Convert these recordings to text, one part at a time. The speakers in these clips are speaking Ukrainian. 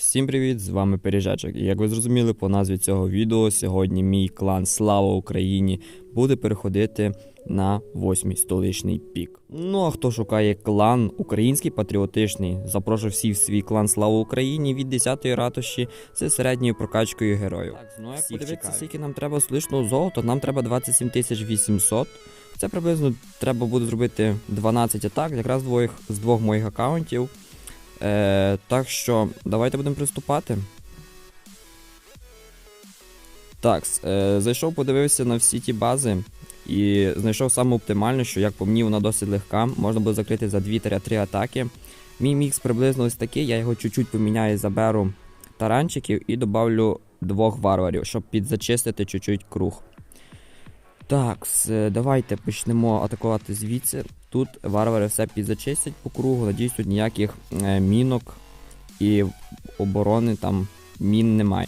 Всім привіт! З вами Пиріжачок. І як ви зрозуміли по назві цього відео, сьогодні мій клан Слава Україні буде переходити на восьмий столичний пік. Ну а хто шукає клан український патріотичний, запрошую всіх в свій клан Слава Україні від 10-ї ратуші з середньою прокачкою героїв. Так, ну як подивитися, скільки нам треба столичного золота, нам треба 27 800. Це приблизно треба буде зробити 12 атак, якраз двоїх, з двох моїх аккаунтів. Е, так що, давайте будемо приступати. Так, е, зайшов, подивився на всі ті бази і знайшов саме оптимальну, що, як по мені, вона досить легка. Можна буде закрити за 2-3 атаки. Мій мікс приблизно ось такий, я його чуть-чуть поміняю, заберу таранчиків і добавлю двох варварів, щоб підзачистити чуть-чуть круг. Так, давайте почнемо атакувати звідси. Тут варвари все підзачистять по кругу. Надіюсь, тут ніяких е, мінок і оборони там мін немає.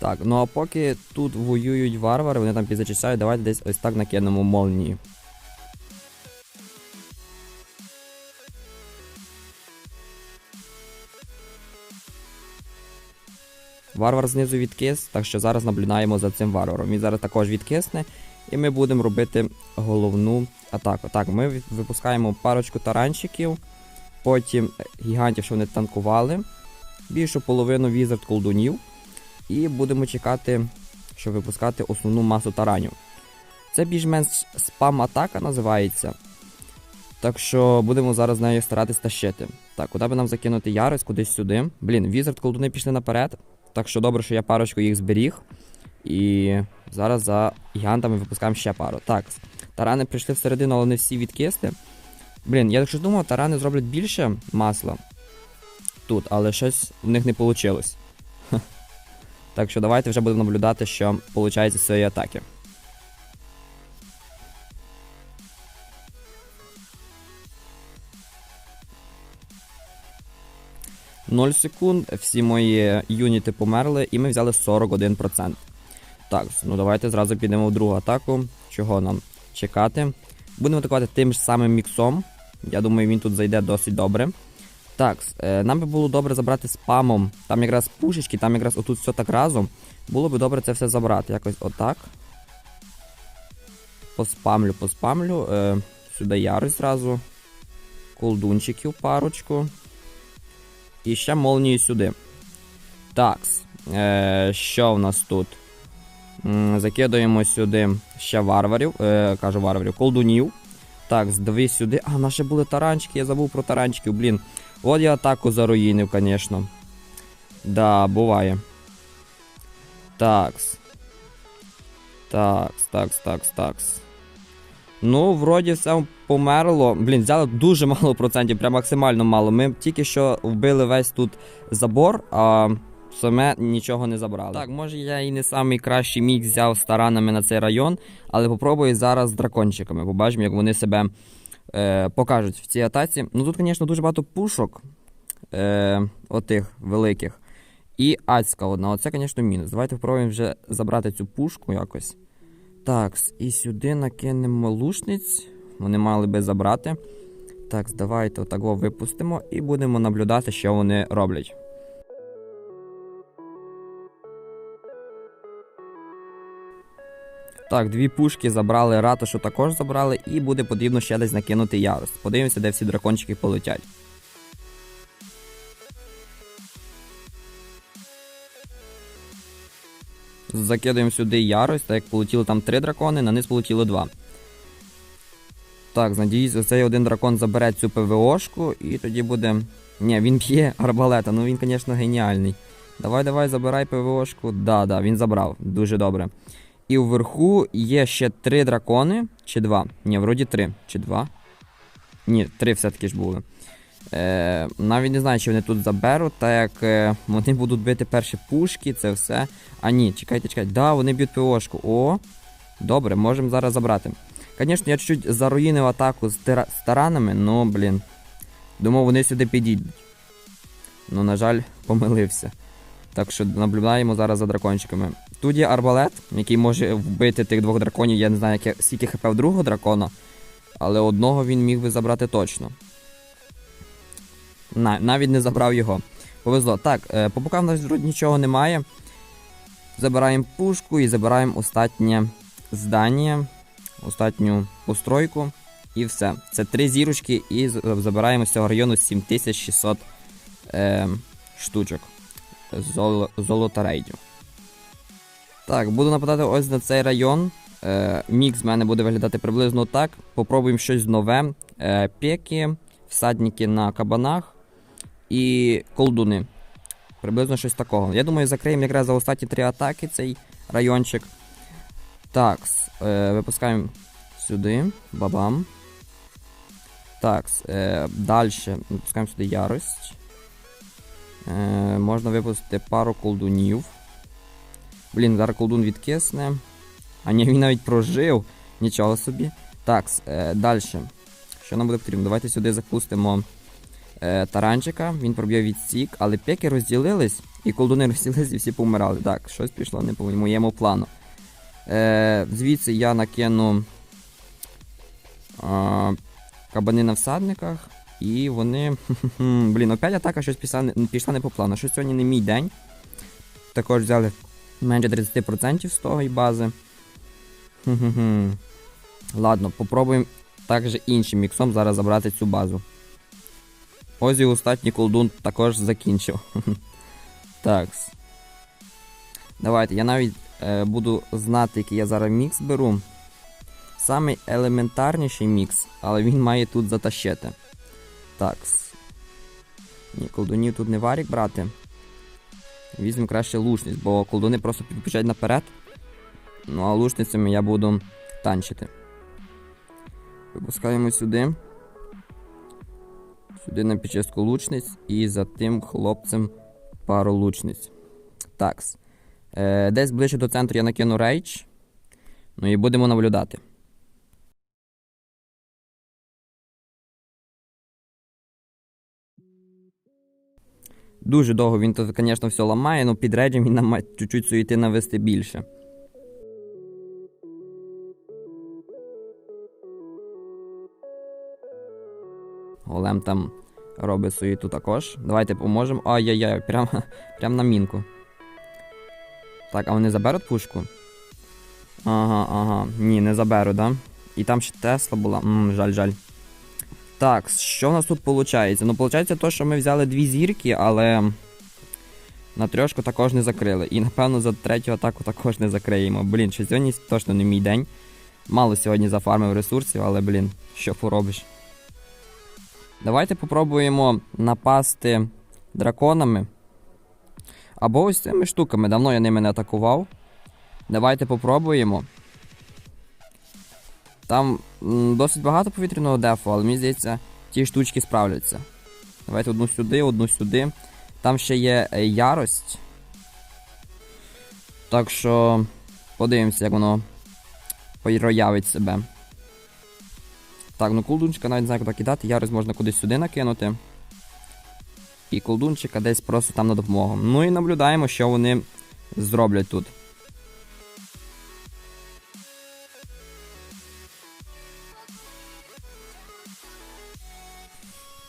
Так, ну а поки тут воюють варвари, вони там підзачищають, давайте десь ось так накинемо молнії. Варвар знизу відкис, так що зараз наблюдаємо за цим варваром. Він зараз також відкисне, і ми будемо робити головну атаку. Так, ми випускаємо парочку таранчиків, потім гігантів, що вони танкували, більшу половину візард колдунів, і будемо чекати, щоб випускати основну масу таранів. Це більш-менш спам-атака називається. Так що будемо зараз нею старатись тащити. Так, куди би нам закинути ярость, кудись сюди. Блін, візард колдуни пішли наперед. Так що добре, що я парочку їх зберіг. І зараз за гігантами випускаємо ще пару. Так, тарани прийшли всередину, але не всі відкисли. Блін, я так що думав, тарани зроблять більше масла тут, але щось в них не вийшло. Так що давайте вже будемо наблюдати, що виходить з цієї атаки. Ноль секунд, всі мої юніти померли, і ми взяли 41%. Так, ну давайте зразу підемо в другу атаку. Чого нам чекати? Будемо атакувати тим ж самим міксом. Я думаю, він тут зайде досить добре. Так, е, нам би було добре забрати спамом. Там якраз пушечки, там якраз отут все так разом. Було би добре це все забрати. Якось отак. Поспамлю, поспамлю. Е, сюди ярость зразу. Колдунчиків парочку. І ще молнію сюди. Такс. Е, що в нас тут? М, Закидуємо сюди ще варварів. Е, кажу варварів, колдунів. Так, дві сюди. А, наші були таранчики, я забув про таранчиків, блін. От я атаку заруїнив, звісно. Да, буває. Такс. Такс, такс, такс, такс. Ну, вроді все померло. Блін, взяли дуже мало процентів, прям максимально мало. Ми тільки що вбили весь тут забор, а саме нічого не забрали. Так, може я і не самий кращий мікс взяв з таранами на цей район, але попробую зараз з дракончиками. Побачимо, як вони себе е, покажуть в цій атаці. Ну тут, звісно, дуже багато пушок е, отих великих. І ацька одна. Оце, звісно, мінус. Давайте спробуємо вже забрати цю пушку якось. Так, і сюди накинемо лушниць. Вони мали би забрати. Так, давайте отаго випустимо і будемо наблюдати, що вони роблять. Так, дві пушки забрали, ратушу також забрали, і буде потрібно ще десь накинути ярость. Подивимося, де всі дракончики полетять. Закидуємо сюди ярость, так як полетіло там три дракони, на низ полетіло два. Так, надіюсь, оцей один дракон забере цю ПВОшку, і тоді буде. Ні, він б'є арбалета, ну він, звісно, геніальний. Давай, давай, забирай ПВОшку. Да, да, він забрав. Дуже добре. І вверху є ще три дракони. Чи два? Ні, вроді три. Чи два? Ні, три все-таки ж були. Е, навіть не знаю, чи вони тут заберуть, так як е, вони будуть бити перші пушки, це все. А ні, чекайте, чекайте. Да, вони б'ють ПОшку. О, добре, можемо зараз забрати. Звісно, я чуть-чуть заруїнив атаку з, тира... з таранами, ну, блін. Думав, вони сюди підійдуть. Ну, на жаль, помилився. Так що наблюдаємо зараз за дракончиками. Тут є арбалет, який може вбити тих двох драконів. Я не знаю, скільки хп в другого дракона, але одного він міг би забрати точно. На, навіть не забрав його. Повезло. Так, е, по бокам нас нічого немає. Забираємо пушку і забираємо останнє здання, останню постройку. І все. Це три зірочки, і забираємо з цього району 7600 е, штучок. Золо, золота рейдів. Так, буду нападати ось на цей район. Е, мікс в мене буде виглядати приблизно так. Попробуємо щось нове. Е, пеки, всадники на кабанах і колдуни. Приблизно щось такого. Я думаю, закриємо якраз за останні три атаки цей райончик. Так, е, випускаємо сюди. Бабам. Так, е, далі випускаємо сюди ярость. Е, можна випустити пару колдунів. Блін, зараз колдун відкисне. А ні, він навіть прожив. Нічого собі. Так, е, далі. Що нам буде потрібно? Давайте сюди запустимо таранчика, він проб'є відсік, але пеки розділились, і колдуни розділились і всі помирали. Так, щось пішло не по моєму плану. Е, звідси я накину а, кабани на всадниках, і вони. Блін, опять атака щось пішла, пішла не по плану. Щось сьогодні не мій день. Також взяли менше 30% з того і бази. Ладно, попробуємо також іншим міксом зараз забрати цю базу. Ось і остатній колдун також закінчив. Такс. Давайте, я навіть е, буду знати, який я зараз мікс беру. Самий елементарніший мікс, але він має тут затащити. Такс. Ні, колдунів тут не варік брати. Візьмемо краще лучність, бо колдуни просто підпочать наперед. Ну а лучницями я буду танчити. Випускаємо сюди. Сюди на підчистку лучниць і за тим хлопцем пару лучниць. Такс. Е, десь ближче до центру я накину рейдж. Ну і будемо наблюдати. Дуже довго він тут, звісно, все ламає, але під рейджем він нам має чуть-чуть суєти навести більше. Голем там робить суєту також. Давайте поможемо. Ай-яй-яй, прям, прям на мінку. Так, а вони заберуть пушку? Ага, ага. Ні, не заберу, да? І там ще Тесла була. Ммм, жаль, жаль. Так, що в нас тут виходить? Ну, виходить то, що ми взяли дві зірки, але на трьошку також не закрили. І напевно за третю атаку також не закриємо. Блін, що сьогодні точно не мій день. Мало сьогодні зафармив ресурсів, але, блін, що поробиш. Давайте попробуємо напасти драконами. Або ось цими штуками. Давно я ними не атакував. Давайте попробуємо. Там досить багато повітряного дефу, але мені здається, ті штучки справляться. Давайте одну сюди, одну сюди. Там ще є е, ярость. Так що подивимося, як воно проявить себе. Так, ну колдунчика навіть не знаю, куди кидати. Ярость можна кудись сюди накинути. І колдунчика десь просто там на допомогу. Ну і наблюдаємо, що вони зроблять тут.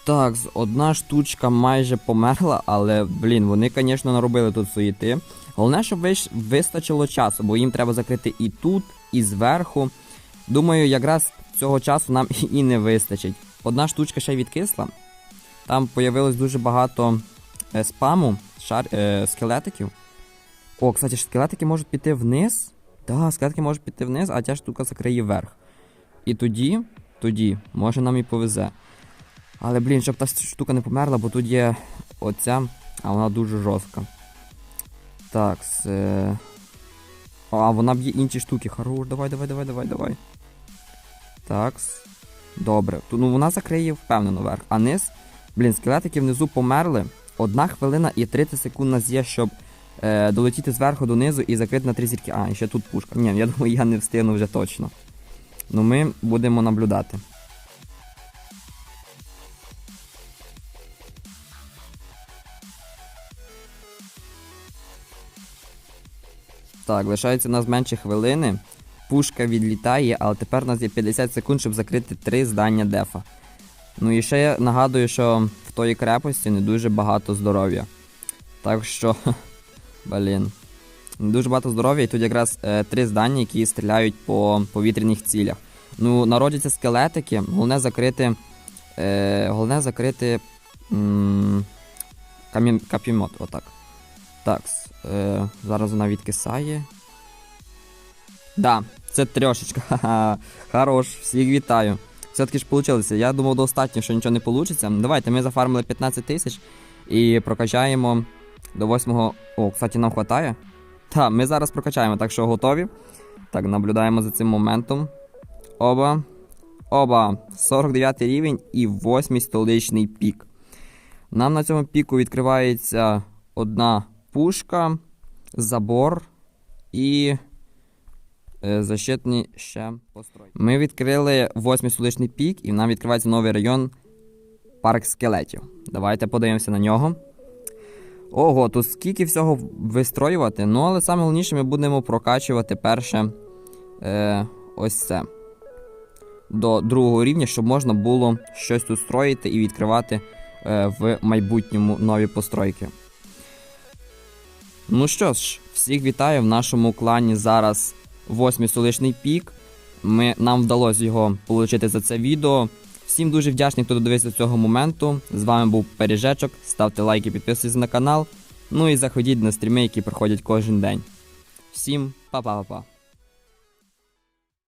Так, одна штучка майже померла, але, блін, вони, звісно, наробили тут суєти. Головне, щоб вистачило часу, бо їм треба закрити і тут, і зверху. Думаю, якраз цього часу нам і не вистачить. Одна штучка ще відкисла. Там появилось дуже багато е, спаму, шар... е, скелетиків. О, кстати, скелетики можуть піти вниз. Так, скелетики можуть піти вниз, а ця штука закриє вверх. І тоді, тоді, може нам і повезе. Але, блін, щоб та штука не померла, бо тут є оця, а вона дуже жорстка. Так, це. А, вона б'є інші штуки. Хорош, давай, давай, давай, давай, давай. Так. Добре. Ну вона закриє впевнено вверх. А низ. Блін, скелетики внизу померли. Одна хвилина і 30 секунд нас є, щоб е, долетіти зверху донизу і закрити на три зірки. А, ще тут пушка. Ні, я думаю, я не встигну вже точно. Ну ми будемо наблюдати. Так, лишається у нас менше хвилини. Пушка відлітає, але тепер у нас є 50 секунд, щоб закрити три здання дефа. Ну і ще я нагадую, що в тої крепості не дуже багато здоров'я. Так що, блін. Не дуже багато здоров'я, і тут якраз е, три здання, які стріляють по повітряних цілях. Ну, народяться скелетики, головне закрити. Е, головне закрити. Камін, капімот, отак. Так, е, зараз вона відкисає. Да, це трьошечка. Хорош, всіх вітаю. Все-таки ж вийшло. Я думав достатньо, що нічого не вийде. Давайте ми зафармили 15 тисяч і прокачаємо до 8. О, кстати, нам вистачає. Так, ми зараз прокачаємо, так що готові. Так, наблюдаємо за цим моментом. Оба. Оба. 49 рівень і 8 столичний пік. Нам на цьому піку відкривається одна пушка, забор і защитні ще постройки. Ми відкрили 8 столичний пік, і нам відкривається новий район парк скелетів. Давайте подивимося на нього. Ого, тут скільки всього вистроювати. Ну, але саме головніше ми будемо прокачувати перше е, ось це. До другого рівня, щоб можна було щось тут строїти і відкривати е, в майбутньому нові постройки. Ну що ж, всіх вітаю в нашому клані зараз восьмий столичний пік. Ми, нам вдалося його отримати за це відео. Всім дуже вдячний, хто додивився до цього моменту. З вами був Пережечок. Ставте лайки, підписуйтесь на канал. Ну і заходіть на стріми, які проходять кожен день. Всім па-па-па-па.